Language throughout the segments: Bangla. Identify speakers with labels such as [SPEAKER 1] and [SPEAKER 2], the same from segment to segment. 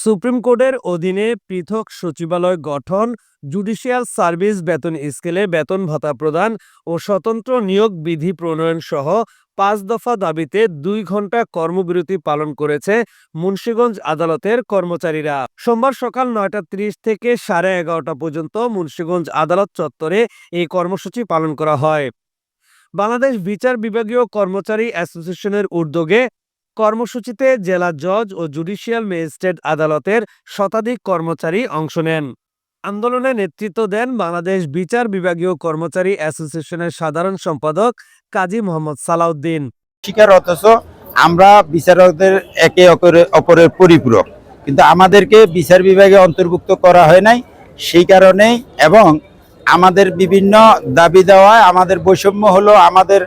[SPEAKER 1] সুপ্রিম কোর্টের অধীনে পৃথক সচিবালয় গঠন, জুডিশিয়াল সার্ভিস বেতন স্কেলে বেতন ভাতা প্রদান ও স্বতন্ত্র নিয়োগ বিধি প্রণয়ন সহ পাঁচ দফা দাবিতে দুই ঘণ্টা কর্মবিরতি পালন করেছে মুন্সীগঞ্জ আদালতের কর্মচারীরা। সোমবার সকাল নয়টা ত্রিশ থেকে সাড়ে এগারোটা পর্যন্ত মুন্সীগঞ্জ আদালত চত্বরে এই কর্মসূচি পালন করা হয়। বাংলাদেশ বিচার বিভাগীয় কর্মচারী অ্যাসোসিয়েশনের উদ্যোগে কর্মসূচিতে জেলা জজ ও জুডিশিয়াল ম্যাজিস্ট্রেট আদালতের শতাধিক কর্মচারী অংশ নেন। আন্দোলনে নেতৃত্ব দেন বাংলাদেশ বিচার বিভাগীয় কর্মচারী অ্যাসোসিয়েশনের সাধারণ সম্পাদক কাজী মোহাম্মদ সালাউদ্দিন।
[SPEAKER 2] শিকার অথচ আমরা বিচারকদের একে অপরে- অপরের পরিপূরক। কিন্তু আমাদেরকে বিচার বিভাগে অন্তর্ভুক্ত করা হয় নাই, সেই কারণেই এবং আমাদের বিভিন্ন দাবি দেওয়ায় আমাদের বৈষম্য হলো আমাদের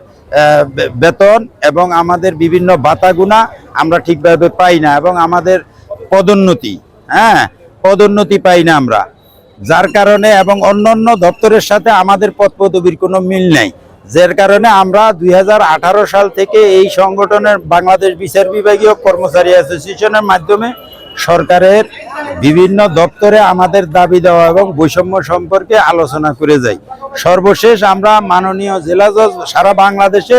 [SPEAKER 2] বেতন এবং আমাদের বিভিন্ন ভাতাগুনা আমরা ঠিকভাবে পাই না এবং আমাদের পদোন্নতি হ্যাঁ পদোন্নতি পাই না আমরা। যার কারণে এবং অন্যান্য দপ্তরের সাথে আমাদের পদ পদবীর কোনো মিল নেই। যার কারণে আমরা দু হাজার আঠারো সাল থেকে এই সংগঠনের বাংলাদেশ বিচার বিভাগীয় কর্মচারী অ্যাসোসিয়েশনের মাধ্যমে সরকারের বিভিন্ন দপ্তরে আমাদের দাবি দেওয়া এবং বৈষম্য সম্পর্কে আলোচনা করে যাই। সর্বশেষ আমরা মাননীয় জেলা জজ সারা বাংলাদেশে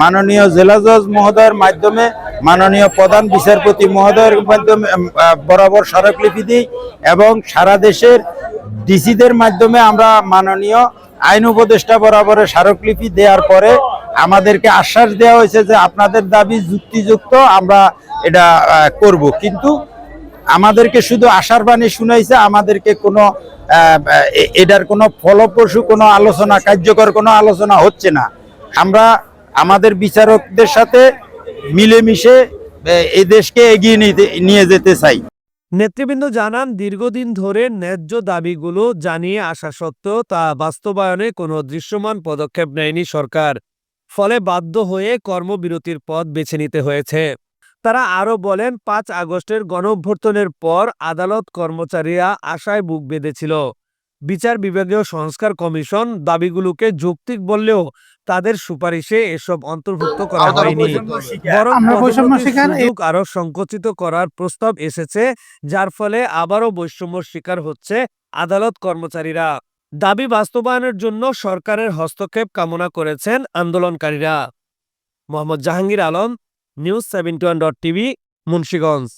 [SPEAKER 2] মাননীয় জেলা জজ মহোদয়ের মাধ্যমে মাননীয় প্রধান বিচারপতি মহোদয়ের মাধ্যমে বরাবর স্মারকলিপি দিই এবং সারা দেশের ডিসিদের মাধ্যমে আমরা মাননীয় আইন উপদেষ্টা বরাবরে স্মারকলিপি দেওয়ার পরে আমাদেরকে আশ্বাস দেওয়া হয়েছে যে আপনাদের দাবি যুক্তিযুক্ত, আমরা এটা করব। কিন্তু আমাদেরকে শুধু আশার বাণী শুনাইছে, আমাদেরকে কোনো এটার কোনো ফলপ্রসূ কোনো আলোচনা, কার্যকর কোনো আলোচনা হচ্ছে না। আমরা আমাদের বিচারকদের সাথে মিলেমিশে এই দেশকে এগিয়ে নিয়ে যেতে চাই।
[SPEAKER 1] নেতৃবৃন্দ জানান, দীর্ঘদিন ধরে ন্যায্য দাবিগুলো জানিয়ে আসা সত্ত্বেও তা বাস্তবায়নে কোনো দৃশ্যমান পদক্ষেপ নেয়নি সরকার। ফলে বাধ্য হয়ে কর্মবিরতির পথ বেছে নিতে হয়েছে। তারা আরও বলেন পাঁচ আগস্টের গণঅভ্যর্থনের পর আদালত কর্মচারীরা আশায় বুক বেঁধেছিল। বিচার বিভাগীয় সংস্কার কমিশন দাবিগুলোকে যৌক্তিক বললেও তাদের সুপারিশে এসব অন্তর্ভুক্ত করা হয়নি। বরং
[SPEAKER 3] আমরা বৈষম্য
[SPEAKER 1] পদোন্নতির
[SPEAKER 3] শিকার এই-
[SPEAKER 1] সুযোগ আরও সংকুচিত করার প্রস্তাব এসেছে যার ফলে আবারও বৈষম্য শিকার হচ্ছে আদালত কর্মচারীরা। দাবি বাস্তবায়নের জন্য সরকারের হস্তক্ষেপ কামনা করেছেন আন্দোলনকারীরা। Mohammad Jahangir Alam news seventy one dot TV Munshiganj.